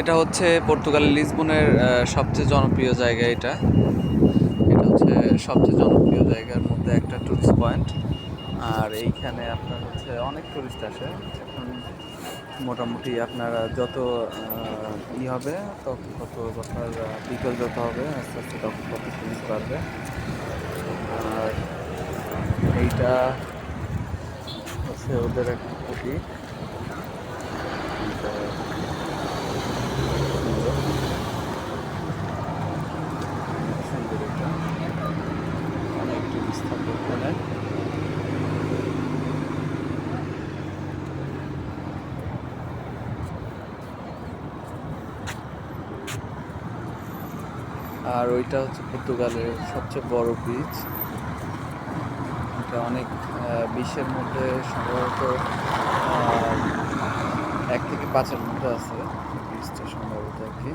এটা হচ্ছে পর্তুগালের লিসবনের সবচেয়ে জনপ্রিয় জায়গা এটা। এটা হচ্ছে সবচেয়ে জনপ্রিয় জায়গার মধ্যে একটা টুরিস্ট পয়েন্ট আর এইখানে আপনার হচ্ছে অনেক টুরিস্ট আসে। এখন মোটামুটি আপনারা যত ই হবে, তত কত আপনার বিকেল যত হবে, আস্তে আস্তে তত তত টুরিস্ট বাড়বে। আর এইটা হচ্ছে ওদের একটা কুটি এটা সুন্দর। অনেক সুন্দর এটা অনেক টুরিস্ট থাকে ওখানে আর ওইটা হচ্ছে পর্তুগালের সবচেয়ে বড় ব্রিজ এটা অনেক বিশ্বের মধ্যে সম্ভবত এক থেকে পাঁচের মধ্যে আছে। ব্রিজটা সম্ভবত আর কি।